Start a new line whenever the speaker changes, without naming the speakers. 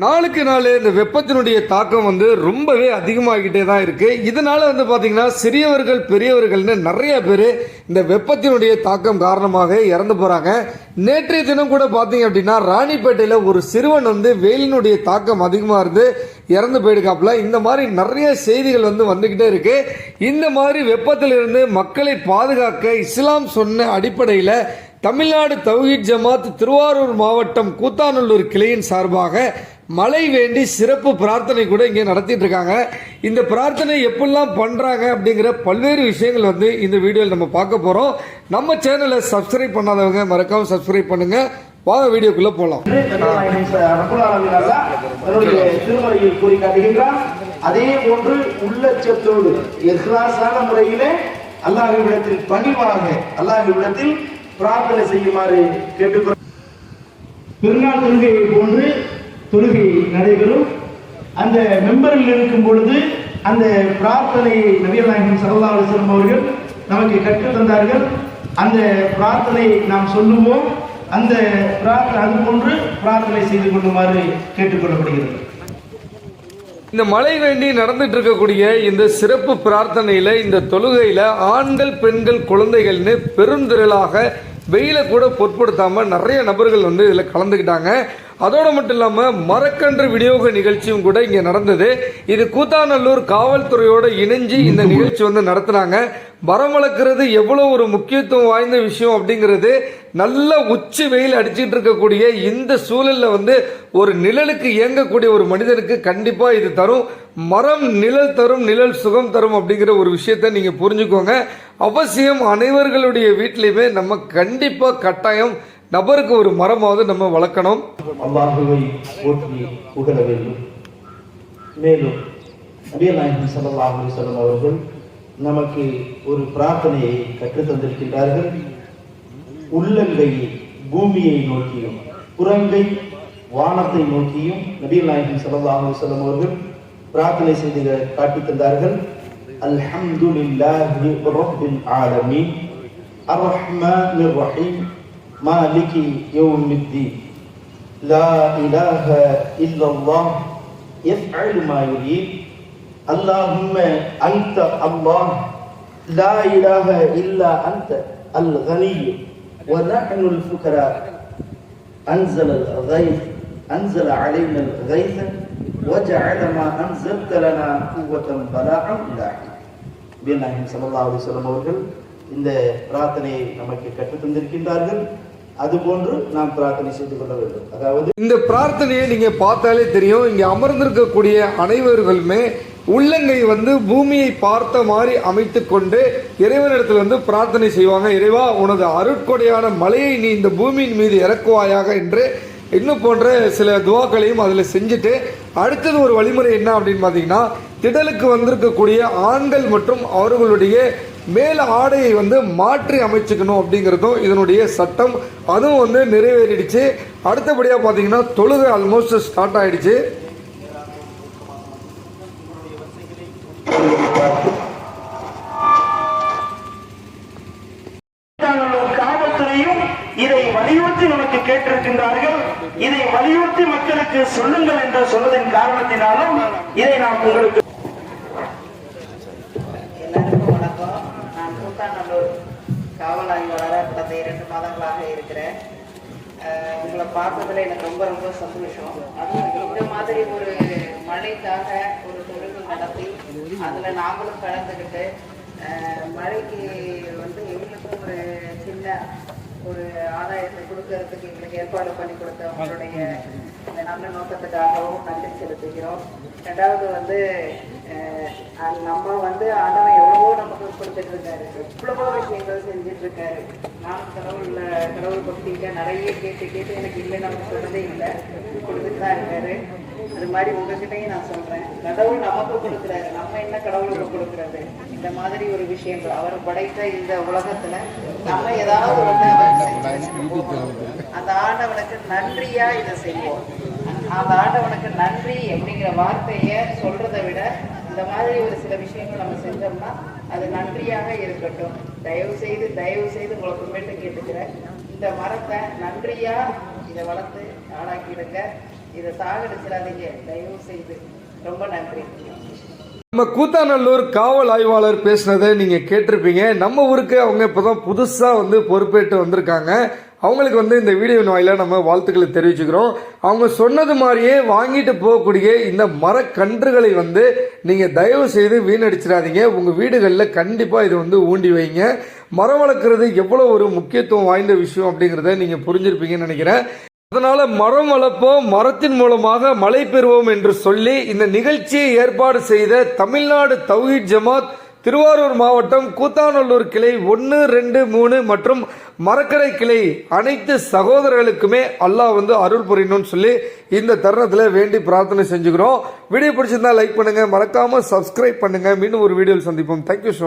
நாளுக்கு நாள் இந்த வெப்பத்தினுடைய தாக்கம் வந்து ரொம்பவே அதிகமாகிட்டே தான் இருக்கு. இதனால வந்து பாத்தீங்கன்னா சிறியவர்கள் பெரியவர்கள்னு நிறைய பேர் இந்த வெப்பத்தினுடைய தாக்கம் காரணமாக இறந்து போறாங்க. நேற்றைய தினம் கூட பாத்தீங்க அப்படின்னா ராணிப்பேட்டையில ஒரு சிறுவன் வந்து வெயிலினுடைய தாக்கம் அதிகமா இருந்து இறந்து போயிருக்காப்புல. இந்த மாதிரி நிறைய செய்திகள் வந்து வந்துகிட்டே இருக்கு. இந்த மாதிரி வெப்பத்திலிருந்து மக்களை பாதுகாக்க இஸ்லாம் சொன்ன அடிப்படையில் தமிழ்நாடு தௌஹித் ஜமாத் திருவாரூர் மாவட்டம் கூத்தாநல்லூர் கிளையின் சார்பாக மழை வேண்டி சிறப்பு பிரார்த்தனை கூட இங்கே நடத்திட்டு இருக்காங்க இந்த பிரார்த்தனை எப்படிலாம் பண்ணுறாங்க அப்படிங்கிற பல்வேறு விஷயங்கள் வந்து இந்த வீடியோவில் நம்ம பார்க்க போகிறோம் நம்ம சேனலை சப்ஸ்கிரைப் பண்ணாதவங்க மறக்காம சப்ஸ்கிரைப் பண்ணுங்க. வாங்க வீடியோக்குள்ள போகலாம்
கூறி அதே போன்று உள்ளச்சத்தோடு எஸ்லாசான முறையிலே அல்லாஹ்விடத்தில் பணிவாக அல்லாஹ்விடத்தில் பிரார்த்தனை செய்யுமாறு கேட்டுக்கொள் பெருநாள் கொள்கையை போன்று தொழுகை நடைபெறும். அந்த மெம்பரில் இருக்கும் பொழுது அந்த பிரார்த்தனையை நபிகள் நாயகம் அவர்கள் நமக்கு கற்றுத் தந்தார்கள். அந்த பிரார்த்தனை நாம் சொல்லுவோம். அந்த பிரார்த்தனை அது போன்று பிரார்த்தனை செய்து கொள்ளுமாறு கேட்டுக்கொள்ளப்படுகிறது.
இந்த மழை வேண்டி நடந்துட்டு இருக்கக்கூடிய இந்த சிறப்பு பிரார்த்தனையில இந்த தொழுகையில ஆண்கள் பெண்கள் குழந்தைகள்னு பெருந்திரளாக வெயில கூட பொருட்படுத்தாம நிறைய நபர்கள் வந்து இதுல கலந்துக்கிட்டாங்க. அதோடு மட்டும் இல்லாமல் மரக்கன்று விநியோக நிகழ்ச்சியும் கூட இங்கே நடந்தது. இது கூத்தாநல்லூர் காவல்துறையோடு இணைஞ்சு இந்த நிகழ்ச்சி வந்து நடத்துனாங்க. மரம் வளர்க்குறது எவ்வளோ ஒரு முக்கியத்துவம் வாய்ந்த விஷயம் அப்படிங்கிறது நல்ல உச்சி வெயில் அடிச்சிட்டு இருக்கக்கூடிய இந்த சூழலில் வந்து ஒரு நிழலுக்கு இயங்கக்கூடிய ஒரு மனிதனுக்கு கண்டிப்பாக இது தரும். மரம் நிழல் தரும் நிழல் சுகம் தரும் அப்படிங்கிற ஒரு விஷயத்தை நீங்கள் புரிஞ்சுக்கோங்க. அவசியம் அனைவர்களுடைய வீட்லேயுமே நம்ம கண்டிப்பாக கட்டாயம் நபருக்கு ஒரு மரமாவது நம்ம வளர்க்கணும்.
அல்லாஹுவை போற்றி புகழ வேண்டும். மேலும் நபிகள் நாயகம் ஸல்லல்லாஹு அலைஹி அவர்கள் நமக்கு ஒரு பிரார்த்தனையை கற்றுத் தந்திருக்கின்றார்கள். உள்ளங்கையை பூமியை நோக்கியும் புறங்கை வானத்தை நோக்கியும் நபிகள் நாயகம் ஸல்லல்லாஹு அலைஹி அவர்கள் பிரார்த்தனை செய்து காட்டித் தந்தார்கள். அல்ஹம்துலில்லாஹி ரப்பில் ஆலமீன். அர்ரஹ்மானிர் ரஹீம். மாலிகி யௌமித்தீன் لا إله إلا الله يفعل ما يريد اللهم أنت الله لا إله إلا أنت الغني ونحن الفقراء أنزل الغيث أنزل علينا الغيث وجعل ما أنزلت لنا قوة بلاغا إلى حين பின்னாஹிம் சல்லா அலிஸ்வலம் அவர்கள் இந்த பிரார்த்தனையை நமக்கு கற்றுத் தந்திருக்கின்றார்கள் அதுபோன்று நாம் பிரார்த்தனை செய்து கொள்ள வேண்டும். அதாவது
இந்த பிரார்த்தனையை நீங்க பார்த்தாலே தெரியும் இங்க அமர்ந்திருக்கக்கூடிய அனைவர்களுமே உள்ளங்கை வந்து பூமியை பார்த்த மாதிரி அமைத்து கொண்டு இறைவனிடத்தில் வந்து பிரார்த்தனை செய்வாங்க. இறைவா உனது அருட்கொடையான மலையை நீ இந்த பூமியின் மீது இறக்குவாயாக என்று இன்னும் போன்ற சில துவாக்களையும் அதில் செஞ்சுட்டு அடுத்தது ஒரு வழிமுறை என்ன அப்படின்னு பார்த்தீங்கன்னா திடலுக்கு வந்திருக்கக்கூடிய ஆண்கள் மற்றும் அவர்களுடைய மேல ஆடையை வந்து மாற்றி அமைச்சுக்கணும் அப்படிங்கிறதும் இதனுடைய சட்டம். அதுவும் வந்து நிறைவேறிடுச்சு. அடுத்தபடியாக பார்த்தீங்கன்னா தொழுகை ஆல்மோஸ்ட் ஸ்டார்ட் ஆயிடுச்சு.
இதை வலியுறுத்தி நமக்கு கேட்டிருக்கின்றார்கள். இதை வலியுறுத்தி மக்களுக்கு சொல்லுங்கள் என்று சொன்னதின் காரணத்தினாலும் இதை நாம் உங்களுக்கு
நான் கூத்தாநல்லூர் காவல் ஆய்வாளராக கடந்த இரண்டு மாதங்களாக இருக்கிறேன். உங்களை பார்த்ததில் எனக்கு ரொம்ப ரொம்ப சந்தோஷம். அதுவும் இந்த மாதிரி ஒரு மழைக்காக ஒரு தொழில் நடத்தி அதில் நாங்களும் கலந்துக்கிட்டு மழைக்கு வந்து எங்களுக்கும் ஒரு சின்ன ஒரு ஆதாயத்தை கொடுக்கறதுக்கு எங்களுக்கு ஏற்பாடு பண்ணி கொடுத்த உங்களுடைய இந்த நல்ல நோக்கத்துக்காகவும் நன்றி செலுத்துகிறோம். ரெண்டாவது வந்து நம்ம வந்து ஆண்டவன் எவ்வளவோ நமக்கு கொடுத்துட்டு இருக்காரு. எவ்வளவோ விஷயங்கள் செஞ்சுட்டு இருக்காரு. நான் கடவுள்ல கடவுள் பக்திகிட்ட நிறைய கேட்டு கேட்டு எனக்கு இல்லை நமக்கு சொன்னதே இல்லை. கொடுத்துட்டு தான் இருக்காரு. அது மாதிரி உங்ககிட்டயும் நான் சொல்றேன். கடவுள் நமக்கு கொடுக்குறாரு. நம்ம என்ன கடவுளுக்கு கொடுக்கறது? இந்த மாதிரி ஒரு விஷயங்கள். அவர் படைத்த இந்த உலகத்துல நம்ம ஏதாவது ஒண்ணு அவர் அந்த ஆண்டவனுக்கு நன்றியா இதை செய்வோம். அந்த ஆண்டவனுக்கு நன்றி அப்படிங்கிற வார்த்தையை சொல்றதை விட இந்த மாதிரி ஒரு சில விஷயங்கள் நம்ம செஞ்சோம்னா அது நன்றியாக இருக்கட்டும். தயவு செய்து தயவு செய்து உங்களை கும்பிட்டு கேட்டுக்கிறேன். இந்த மரத்தை நன்றியா இதை வளர்த்து ஆளாக்கிடுங்க. இதை சாகடிச்சிடாதீங்க. தயவு செய்து. ரொம்ப நன்றி.
நம்ம கூத்தாநல்லூர் காவல் ஆய்வாளர் பேசுனதை நீங்க கேட்டிருப்பீங்க. நம்ம ஊருக்கு அவங்க இப்பதான் புதுசா வந்து பொறுப்பேற்று வந்திருக்காங்க. அவங்களுக்கு வந்து இந்த வீடியோ வாயில நம்ம வாழ்த்துக்களை தெரிவிச்சுக்கிறோம். அவங்க சொன்னது மாதிரியே வாங்கிட்டு போகக்கூடிய இந்த மரக்கன்றுகளை வந்து நீங்க தயவு செய்து வீணடிச்சிடாதீங்க. உங்க வீடுகளில் கண்டிப்பா இது வந்து ஊண்டி வைங்க. மரம் வளர்க்குறது எவ்வளவு ஒரு முக்கியத்துவம் வாய்ந்த விஷயம் அப்படிங்கிறத நீங்க புரிஞ்சிருப்பீங்கன்னு நினைக்கிறேன். அதனால மரம் வளர்ப்போம் மரத்தின் மூலமாக மழை பெறுவோம் என்று சொல்லி இந்த நிகழ்ச்சியை ஏற்பாடு செய்த தமிழ்நாடு தௌஹித் ஜமாத் திருவாரூர் மாவட்டம் கூத்தாநல்லூர் கிளை ஒன்று ரெண்டு மூணு மற்றும் மரக்கடை கிளை அனைத்து சகோதரர்களுக்குமே அல்லாஹ் வந்து அருள் புரியணும்னு சொல்லி இந்த தருணத்தில் வேண்டி பிரார்த்தனை செஞ்சுக்கிறோம். வீடியோ பிடிச்சிருந்தா லைக் பண்ணுங்க. மறக்காமல் சப்ஸ்கிரைப் பண்ணுங்கள் மீண்டும் ஒரு வீடியோவில் சந்திப்போம். Thank you so